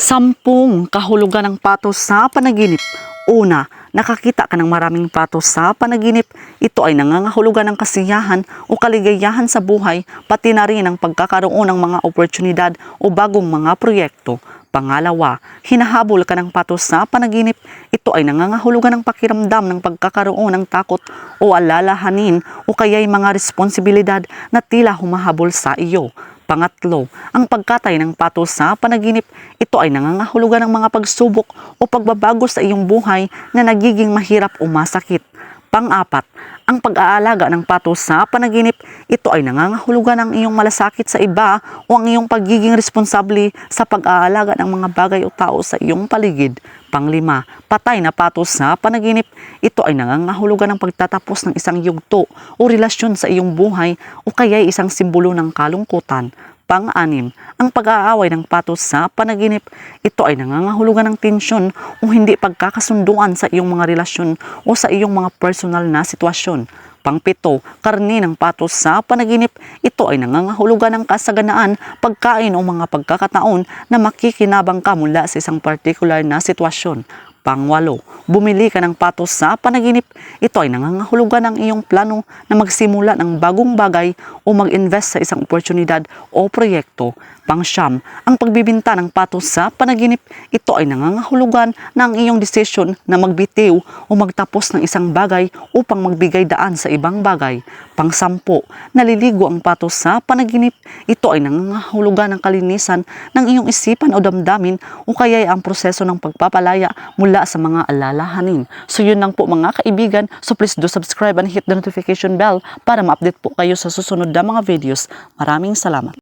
Sampung kahulugan ng patos sa panaginip. Una, nakakita ka ng maraming patos sa panaginip. Ito ay nangangahulugan ng kasiyahan o kaligayahan sa buhay, pati na rin ang pagkakaroon ng mga oportunidad o bagong mga proyekto. Pangalawa, hinahabol ka ng patos sa panaginip. Ito ay nangangahulugan ng pakiramdam ng pagkakaroon ng takot o alalahanin o kaya'y mga responsibilidad na tila humahabol sa iyo. Pangatlo, ang pagkatay ng patos sa panaginip, ito ay nangangahulugan ng mga pagsubok o pagbabago sa iyong buhay na nagiging mahirap o masakit. Pang-apat, ang pag-aalaga ng patos sa panaginip, ito ay nangangahulugan ng iyong malasakit sa iba o ang iyong pagiging responsable sa pag-aalaga ng mga bagay o tao sa iyong paligid. Panglima, patay na patos sa panaginip, ito ay nangangahulugan ng pagtatapos ng isang yugto o relasyon sa iyong buhay o kaya'y isang simbolo ng kalungkutan. Pang-anim, ang pag-aaway ng patos sa panaginip, ito ay nangangahulugan ng tensyon o hindi pagkakasunduan sa iyong mga relasyon o sa iyong mga personal na sitwasyon. Pangpito, karni ng patos sa panaginip, ito ay nangangahulugan ng kasaganaan, pagkain o mga pagkakataon na makikinabang ka mula sa isang particular na sitwasyon. Pangwalo, bumili ka ng patos sa panaginip. Ito ay nangangahulugan ng iyong plano na magsimula ng bagong bagay o mag-invest sa isang oportunidad o proyekto. Pangsyam, ang pagbibinta ng patos sa panaginip, ito ay nangangahulugan ng iyong desisyon na magbitiw o magtapos ng isang bagay upang magbigay daan sa ibang bagay. Pangsampo, naliligo ang patos sa panaginip, ito ay nangangahulugan ng kalinisan ng iyong isipan o damdamin o kaya ang proseso ng pagpapalaya mula sa mga alalahanin. So yun lang po mga kaibigan. So please do subscribe and hit the notification bell para ma-update po kayo sa susunod na mga videos. Maraming salamat.